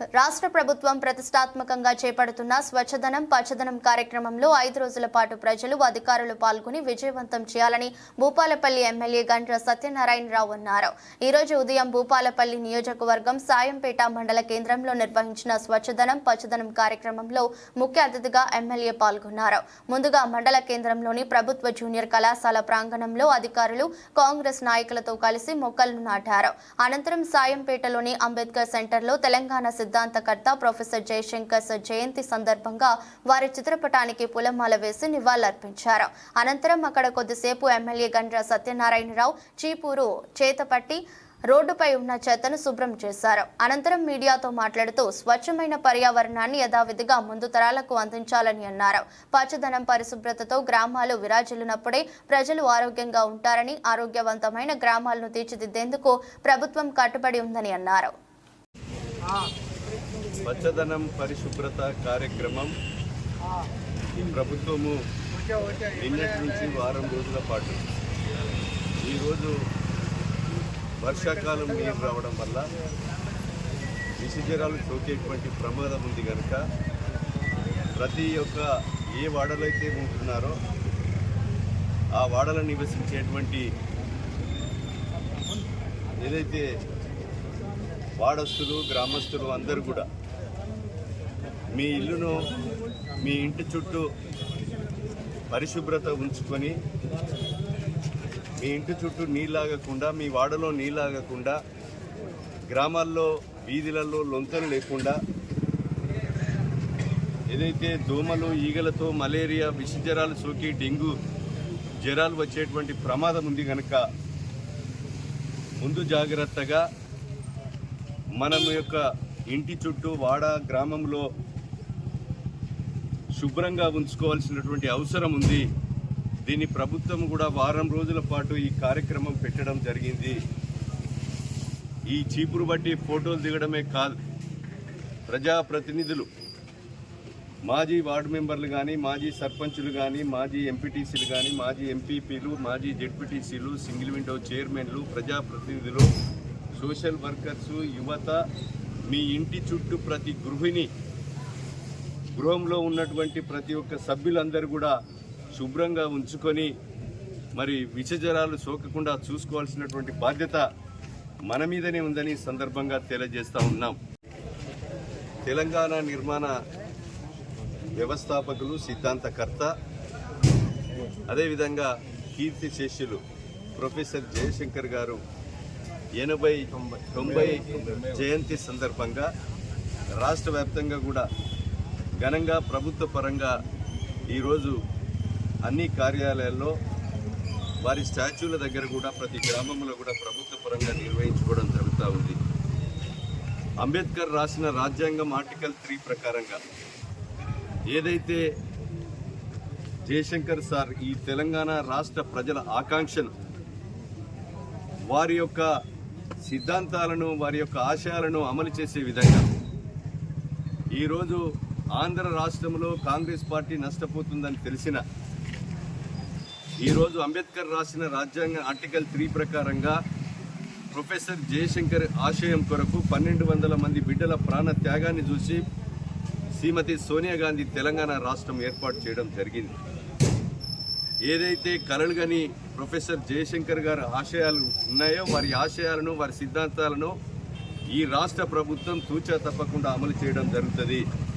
రాష్ట్ర ప్రభుత్వం ప్రతిష్టాత్మకంగా చేపడుతున్న స్వచ్ఛదనం పచ్చదనం కార్యక్రమంలో ఐదు రోజుల పాటు ప్రజలు అధికారులు పాల్గొని విజయవంతం చేయాలని భూపాలపల్లి ఎమ్మెల్యే గండ్ర సత్యనారాయణరావు అన్నారు. ఈ రోజు ఉదయం భూపాలపల్లి నియోజకవర్గం సాయంపేట మండల కేంద్రంలో నిర్వహించిన స్వచ్ఛదనం పచ్చదనం కార్యక్రమంలో ముఖ్య అతిథిగా ఎమ్మెల్యే పాల్గొన్నారు. ముందుగా మండల కేంద్రంలోని ప్రభుత్వ జూనియర్ కళాశాల ప్రాంగణంలో అధికారులు కాంగ్రెస్ నాయకులతో కలిసి మొక్కలను నాటారు. అనంతరం సాయంపేటలోని అంబేద్కర్ సెంటర్లో తెలంగాణ సిద్ధాంతకర్త ప్రొఫెసర్ జయశంకర్ జయంతి సందర్భంగా వారి చిత్రపటానికి పూలమాల వేసి నివాళులర్పించారు. అనంతరం అక్కడ కొద్దిసేపు ఎమ్మెల్యే గండ్ర సత్యనారాయణరావు చీపూరు చేతపట్టి రోడ్డుపై ఉన్న చెత్తను శుభ్రం చేశారు. అనంతరం మీడియాతో మాట్లాడుతూ స్వచ్ఛమైన పర్యావరణాన్ని యథావిధిగా ముందు తరాలకు అందించాలని అన్నారు. పచ్చదనం పరిశుభ్రతతో గ్రామాలు విరాజిల్లినప్పుడే ప్రజలు ఆరోగ్యంగా ఉంటారని ఆరోగ్యవంతమైన గ్రామాలను తీర్చిదిద్దేందుకు ప్రభుత్వం కట్టుబడి ఉందని అన్నారు. పచ్చదనం పరిశుభ్రత కార్యక్రమం ఈ ప్రభుత్వము నిన్నటి నుంచి వారం రోజుల పాటు ఈరోజు వర్షాకాలం నీరు రావడం వల్ల విషజ్వరాలు సోకేటువంటి ప్రమాదం ఉంది కనుక ప్రతి ఒక్క ఏ వాడలో అయితే ఉంటున్నారో ఆ వాడలో నివసించేటువంటి ఏదైతే వాడస్తులు గ్రామస్తులు అందరూ కూడా మీ ఇల్లును మీ ఇంటి చుట్టూ పరిశుభ్రత ఉంచుకొని మీ ఇంటి చుట్టూ నీళ్ళాగకుండా మీ వాడలో నీళ్ళాగకుండా గ్రామాల్లో వీధులలో లొంతలు లేకుండా ఏదైతే దోమలు ఈగలతో మలేరియా విష జ్వరాలు సోకి డెంగ్యూ జ్వరాలు వచ్చేటువంటి ప్రమాదం ఉంది కనుక ముందు జాగ్రత్తగా మనం యొక్క ఇంటి చుట్టూ వాడ గ్రామంలో శుభ్రంగా ఉంచుకోవాల్సినటువంటి అవసరం ఉంది. దీన్ని ప్రభుత్వం కూడా వారం రోజుల పాటు ఈ కార్యక్రమం పెట్టడం జరిగింది. ఈ చీపురు బట్టి ఫోటోలు దిగడమే కాదు ప్రజాప్రతినిధులు మాజీ వార్డు మెంబర్లు కానీ మాజీ సర్పంచులు కానీ మాజీ ఎంపీటీసీలు కానీ మాజీ ఎంపీపీలు మాజీ జెడ్పీటీసీలు సింగిల్ విండో చైర్మన్లు ప్రజాప్రతినిధులు సోషల్ వర్కర్స్ యువత మీ ఇంటి చుట్టూ ప్రతి గృహిణి గృహంలో ఉన్నటువంటి ప్రతి ఒక్క సభ్యులందరూ కూడా శుభ్రంగా ఉంచుకొని మరి విషజ్వరాలు సోకకుండా చూసుకోవాల్సినటువంటి బాధ్యత మన మీదనే ఉందని సందర్భంగా తెలియజేస్తూ ఉన్నాం. తెలంగాణ నిర్మాణ వ్యవస్థాపకులు సిద్ధాంతకర్త అదేవిధంగా కీర్తి శిష్యులు ప్రొఫెసర్ జయశంకర్ గారు ఎనభై తొంభై జయంతి సందర్భంగా రాష్ట్ర వ్యాప్తంగా కూడా ఘనంగా ప్రభుత్వ పరంగా ఈరోజు అన్ని కార్యాలయాల్లో వారి స్టాచ్యూల దగ్గర కూడా ప్రతి గ్రామంలో కూడా ప్రభుత్వ పరంగా నిర్వహించుకోవడం జరుగుతూ ఉంది. అంబేద్కర్ రాసిన రాజ్యాంగం ఆర్టికల్ త్రీ ప్రకారంగా ఏదైతే జయశంకర్ సార్ ఈ తెలంగాణ రాష్ట్ర ప్రజల ఆకాంక్షను వారి యొక్క సిద్ధాంతాలను వారి యొక్క ఆశయాలను అమలు చేసే విధంగా ఈరోజు ఆంధ్ర రాష్ట్రంలో కాంగ్రెస్ పార్టీ నష్టపోతుందని తెలిసిన ఈరోజు అంబేద్కర్ రాసిన రాజ్యాంగ ఆర్టికల్ త్రీ ప్రకారంగా ప్రొఫెసర్ జయశంకర్ ఆశయం కొరకు పన్నెండు వందల మంది బిడ్డల ప్రాణ త్యాగాన్ని చూసి శ్రీమతి సోనియా గాంధీ తెలంగాణ రాష్ట్రం ఏర్పాటు చేయడం జరిగింది. ఏదైతే కలలుగని ప్రొఫెసర్ జయశంకర్ గారి ఆశయాలు ఉన్నాయో వారి ఆశయాలను వారి సిద్ధాంతాలను ఈ రాష్ట్ర ప్రభుత్వం తూచా తప్పకుండా అమలు చేయడం జరుగుతుంది.